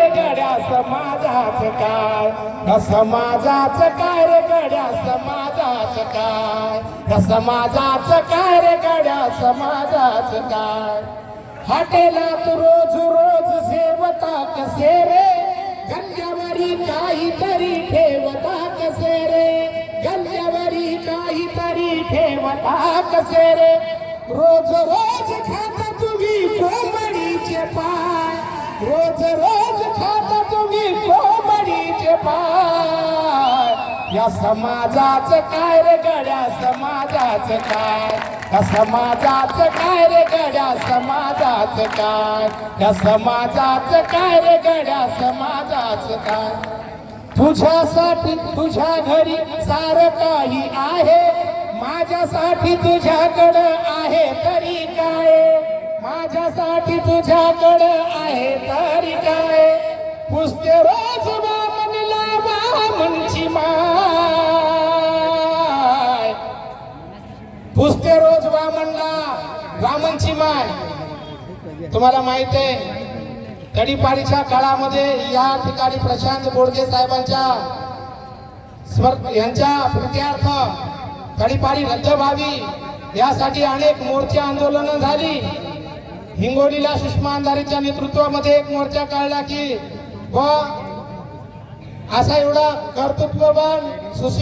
रे गड्या समाजाच काय समाजाच काय रे गड्या समाजाच काय समाजाच काय रे गड्या समाजाच काय हॉटेलात रोज रोज सेवता कसे रे? गंजावरी काहीतरी ठेवता कसे रे? गंजावरी काहीतरी ठेवता कसे रे? रोज रोज खाता तुम्ही रोज रोज खाता तुम्ही कोंबडीचे पाय या समाजाचं काय रे गड्या? समाजाचं काय? या समाजाचं काय रे गड्या? समाजाचं काय? या समाजाचं काय रे गड्या? समाजाचं काय? तुझ्यासाठी तुझ्या घरी सार काही आहे. माझ्यासाठी तुझ्याकडं आहे तरी काय? माझ्यासाठी तुझ्याकडं आहे तरी काय? पुसते रोज बामणला बामनची माय. पुसते रोज वामनला वामनची माय. तुम्हाला माहीत आहे तडीपाडीच्या काळामध्ये या ठिकाणी प्रशांत बोडके साहेबांच्या यांच्या प्रित्यार्थ तडीपाडी रद्द व्हावी यासाठी अनेक मोर्चे आंदोलनं झाली. हिंगोलीला सुषमा अंधारेच्या नेतृत्वामध्ये एक मोर्चा काढला की व असा एवढा कर्तृत्ववान सुशील